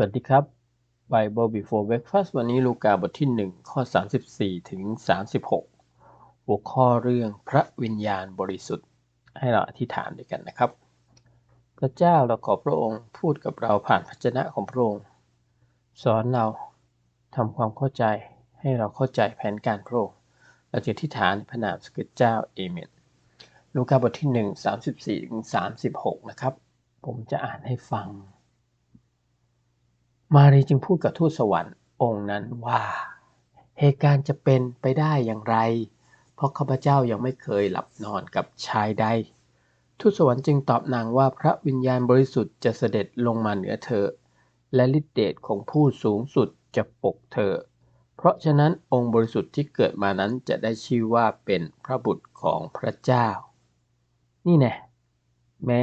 วัสดีครับ Bible Before Breakfast วันนี้ลูกาบทที่ 1 ข้อ 34 ถึง 36 หัวข้อเรื่องพระวิญญาณบริสุทธิ์ ให้เราอธิษฐานด้วยกันนะครับ พระเจ้าเราขอพระองค์พูดกับเราผ่านพระเจ้าของพระองค์ สอนเราทำความเข้าใจให้เราเข้าใจแผนการพระองค์เราจะอธิษฐานพระนามสกิดเจ้าเอเมนลูกาบทที่ 1 34ถึง36 นะครับ ผมจะอ่านให้ฟัง มารีจึงพูดกับทูตสวรรค์องค์นั้นว่า เหตุการณ์จะเป็นไปได้อย่างไร เพราะข้าพเจ้ายังไม่เคยหลับนอนกับชายใด ทูตสวรรค์จึงตอบนางว่าพระวิญญาณบริสุทธิ์จะเสด็จลงมาเหนือเธอ และฤทธิเดชของผู้สูงสุดจะปกเธอ เพราะฉะนั้นองค์บริสุทธิ์ที่เกิดมานั้นจะได้ชื่อว่าเป็นพระบุตรของพระเจ้า นี่แน่แม้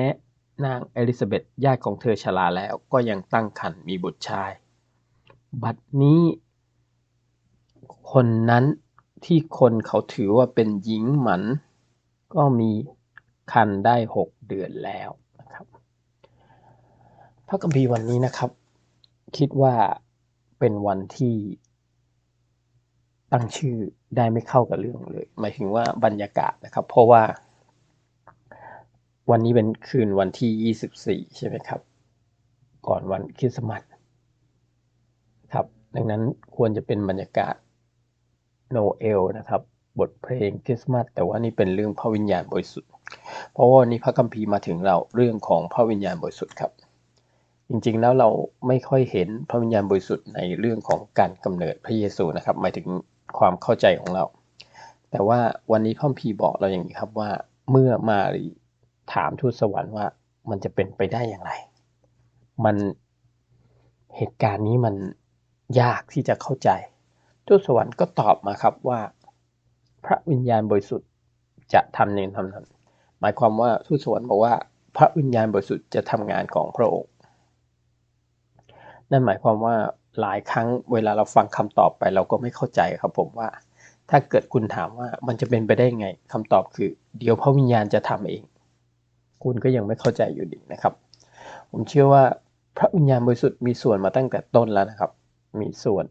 นางเอลิซาเบธญาติของเธอชราแล้วก็ยังตั้งครรภ์มีบุตรชาย บัดนี้ คนนั้นที่คนเขาถือว่าเป็นหญิงหมันก็มีคันได้หกเดือนแล้วนะครับพระคัมภีร์วันนี้นะครับ คิดว่าเป็นวันที่ตั้งชื่อได้ไม่เข้ากับเรื่องเลย หมายถึงว่าบรรยากาศนะครับ เพราะว่า วันนี้เป็นคืนวันที่ 24 ใช่ไหมครับ ก่อนวันคริสต์มาสครับ ดังนั้นควรจะเป็นบรรยากาศโนเอลนะครับ บทเพลงคริสต์มาสแต่ว่านี่เป็นเรื่องพระวิญญาณบริสุทธิ์ เพราะว่านี้พระคัมภีร์มาถึงเราเรื่องของพระวิญญาณบริสุทธิ์ครับ จริงๆแล้วเราไม่ค่อยเห็นพระวิญญาณบริสุทธิ์ในเรื่องของการกำเนิดพระเยซูนะครับ หมายถึงความเข้าใจของเรา แต่ว่าวันนี้พระคัมภีร์บอกเราอย่างนี้ครับว่าเมื่อมารีามทูตสวรรค์ว่ามันจะเป็นไปได้อย่างไร มันเหตุการณ์นี้มันยากที่จะเข้าใจ ทูตสวรรค์ก็ตอบมาครับว่า พระวิญญาณบริสุทธิ์จะทำเองทำนั้นหมายความว่าทูตสวรรค์บอกว่า พระวิญญาณบริสุทธิ์จะทำงานของพระองค์ นั่นหมายความว่าหลายครั้งเวลาเราฟังคำตอบไปเราก็ไม่เข้าใจครับผมว่า ถ้าเกิดคุณถามว่ามันจะเป็นไปได้ไงคำตอบคือ เดี๋ยวพระวิญญาณจะทำเอง คุณก็ยังไม่เข้าใจอยู่ดีนะครับ ผมเชื่อว่าพระวิญญาณบริสุทธิ์มีส่วนมาตั้งแต่ต้นแล้วนะครับ มีส่วน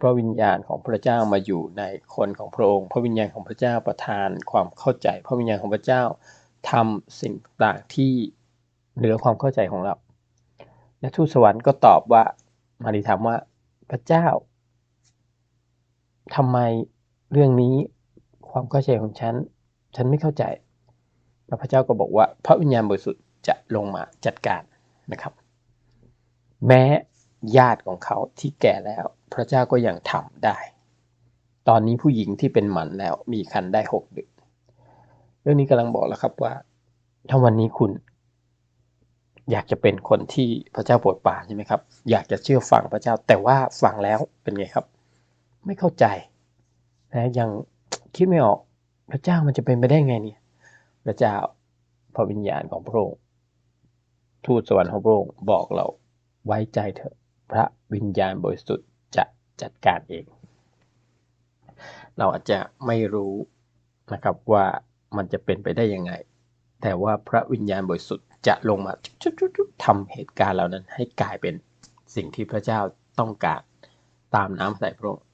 พระวิญญาณของพระเจ้ามาอยู่ในคนของพระองค์ พระวิญญาณของพระเจ้าประทานความเข้าใจ พระวิญญาณของพระเจ้าทำสิ่งต่างที่เหนือความเข้าใจของเรา และทูตสวรรค์ก็ตอบว่ามารีถามว่าพระเจ้าทำไมเรื่องนี้ความเข้าใจของฉัน ฉันไม่เข้าใจ พระเจ้าก็บอกว่าพระวิญญาณบริสุทธิ์จะลงมาจัดการนะครับ แม้ญาติของเขาที่แก่แล้ว พระเจ้าก็ยังทำได้ ตอนนี้ผู้หญิงที่เป็นหมันแล้วมีคันได้หกเดือนเรื่องนี้กำลังบอกแล้วครับว่าถ้าวันนี้คุณ อยากจะเป็นคนที่พระเจ้าโปรดปรานใช่ไหมครับ อยากจะเชื่อฟังพระเจ้า แต่ว่าฟังแล้วเป็นไงครับ ไม่เข้าใจนะยังคิดไม่ออกพระเจ้ามันจะเป็นไปได้ไงเนี่ย พระเจ้าพระวิญญาณของพระองค์ทูตสวรรค์ของพระองค์บอกเราไว้ใจเถอะพระวิญญาณบริสุทธิ์จะจัดการเอง เราอาจจะไม่รู้นะครับว่ามันจะเป็นไปได้ยังไง แต่ว่าพระวิญญาณบริสุทธิ์จะลงมาทำเหตุการณ์เหล่านั้นให้กลายเป็นสิ่งที่พระเจ้าต้องการตามน้ำใส่พระองค์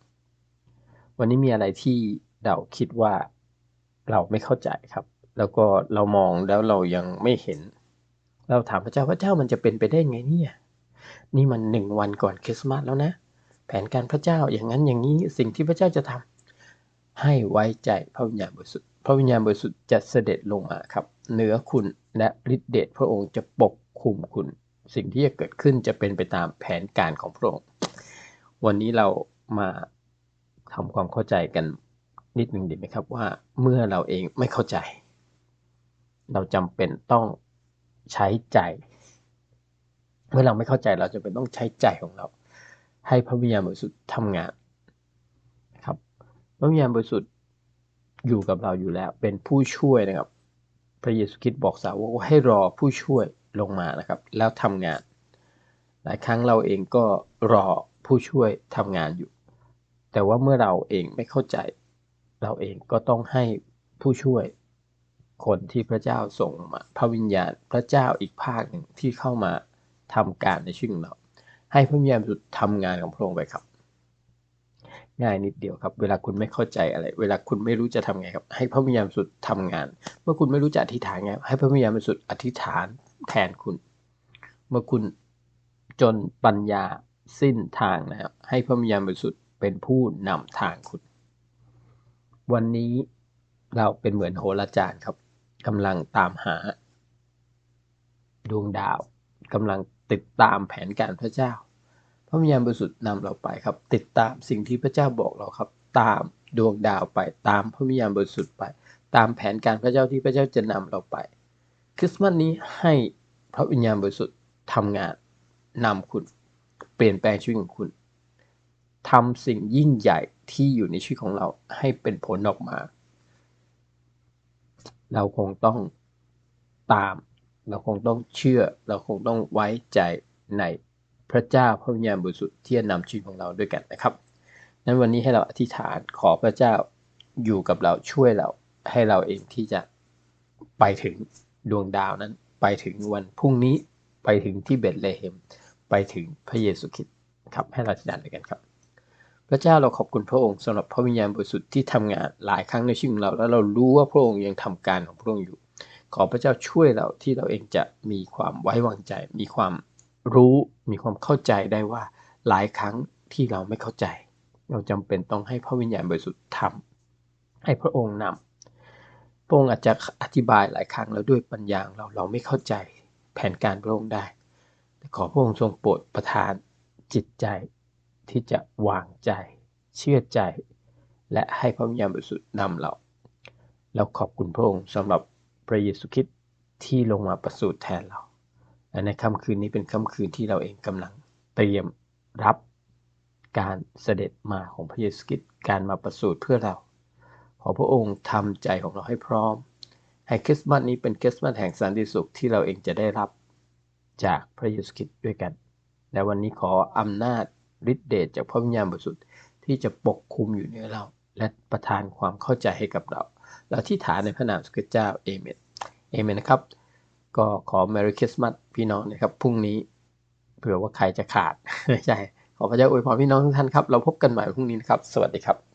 วันนี้มีอะไรที่เราคิดว่าเราไม่เข้าใจครับ แล้วก็เรามองแล้วเรายังไม่เห็น เราถามพระเจ้าพระเจ้ามันจะเป็นไปได้ไงเนี่ย นี่มันหนึ่งวันก่อนคริสต์มาสแล้วนะ แผนการพระเจ้าอย่างนั้นอย่างนี้สิ่งที่พระเจ้าจะทำให้ไว้ใจพระวิญญาณบริสุทธิ์พระวิญญาณบริสุทธิ์จะเสด็จลงมาครับเหนือคุณและฤทธิเดชพระองค์จะปกคุมคุณ สิ่งที่จะเกิดขึ้นจะเป็นไปตามแผนการของพระองค์ วันนี้เรามาทำความเข้าใจกันนิดหนึ่งดีไหมครับว่าเมื่อเราเองไม่เข้าใจ เราจำเป็นต้องใช้ใจ เมื่อเราไม่เข้าใจเราจะเป็นต้องใช้ใจของเรา ให้พระวิญญาณบริสุทธิ์ทำงานครับพระวิญญาณบริสุทธิ์อยู่กับเราอยู่แล้ว เป็นผู้ช่วยนะครับ พระเยซูคริสต์บอกสาวกว่าให้รอผู้ช่วยลงมานะครับ แล้วทำงาน หลายครั้งเราเองก็รอผู้ช่วยทำงานอยู่ แต่ว่าเมื่อเราเองไม่เข้าใจ เราเองก็ต้องให้ผู้ช่วย คนที่พระเจ้าส่งมาพระวิญญาณพระเจ้าอีกภาคหนึ่งที่เข้ามาทำการในชีวิตของเรา ให้พระวิญญาณสุดทำงานของพระองค์ไปครับ ง่ายนิดเดียวครับ เวลาคุณไม่เข้าใจอะไร เวลาคุณไม่รู้จะทำไงครับ ให้พระวิญญาณสุทธิ์ทำงาน เมื่อคุณไม่รู้จะอธิษฐานไงให้พระวิญญาณสุทธิ์อธิษฐานแทนคุณ เมื่อคุณจนปัญญาสิ้นทางนะครับให้พระวิญญาณบริสุทธิ์เป็นผู้นำทางคุณ วันนี้เราเป็นเหมือนโหราจารย์ครับ กำลังตามหา ดวงดาวกำลังติดตามแผนการพระเจ้า พระวิญญาณบริสุทธิ์นำเราไปครับ ติดตามสิ่งที่พระเจ้าบอกเราครับ ตามดวงดาวไปตามพระวิญญาณบริสุทธิ์ไป ตามแผนการพระเจ้าที่พระเจ้าจะนำเราไป คริสต์มาสนี้ให้พระวิญญาณบริสุทธิ์ทำงานนำคุณ เปลี่ยนแปลงชีวิตของคุณทำสิ่งยิ่งใหญ่ที่อยู่ในชีวิตของเราให้เป็นผลออกมา เราคงต้องตาม เราคงต้องเชื่อ เราคงต้องไว้ใจในพระเจ้าพระวิญญาณบริสุทธิ์ที่จะนำชีวิตของเราด้วยกันนะครับ นั้นวันนี้ให้เราอธิษฐานขอพระเจ้าอยู่กับเราช่วยเราให้เราเองที่จะไปถึงดวงดาวนั้น ไปถึงวันพรุ่งนี้ไปถึงที่เบธเลเฮม ไปถึงพระเยซูคริสต์ครับให้เราอธิษฐานด้วยกันครับ พระเจ้าเราขอบคุณพระองค์สำหรับพระวิญญาณบริสุทธิ์ที่ทำงานหลายครั้งในชีวิตเรา แล้วเรารู้ว่าพระองค์ยังทำการของพระองค์อยู่ ขอพระเจ้าช่วยเราที่เราเองจะมีความไว้วางใจ มีความรู้มีความเข้าใจได้ว่าหลายครั้งที่เราไม่เข้าใจ เราจำเป็นต้องให้พระวิญญาณบริสุทธิ์ทำให้พระองค์นำพระองค์อาจจะอธิบายหลายครั้งแล้วด้วยปัญญาเราเราไม่เข้าใจแผนการพระองค์ได้แต่ขอพระองค์ทรงโปรดประทานจิตใจ ที่จะวางใจ เชื่อใจ และให้พระวิญญาณบริสุทธิ์นำเรา เราขอบคุณพระองค์สำหรับพระเยซูคริสต์ที่ลงมาประสูติแทนเรา และในค่ำคืนนี้เป็นค่ำคืนที่เราเองกำลังเตรียมรับการเสด็จมาของพระเยซูคริสต์การมาประสูติเพื่อเรา ขอพระองค์ทำใจของเราให้พร้อม ให้คริสต์มาสนี้เป็นคริสต์มาสแห่งสันติสุขที่เราเองจะได้รับจากพระเยซูคริสต์ด้วยกัน และวันนี้ขออำนาจ ฤทธิเดชจากพระวิญญาณบริสุทธิ์ที่จะปกคุมอยู่เหนือเรา และประทานความเข้าใจให้กับเรา เราที่ฐานในพระนามสุขเจ้าเอเมนเอเมนนะครับ ก็ขอ Merry Christmas พี่น้องนะครับพรุ่งนี้เผื่อว่าใครจะขาดใช่ขอพระเจ้าอวยพรพี่น้องทุกท่านครับ เราพบกันใหม่พรุ่งนี้นะครับ สวัสดีครับ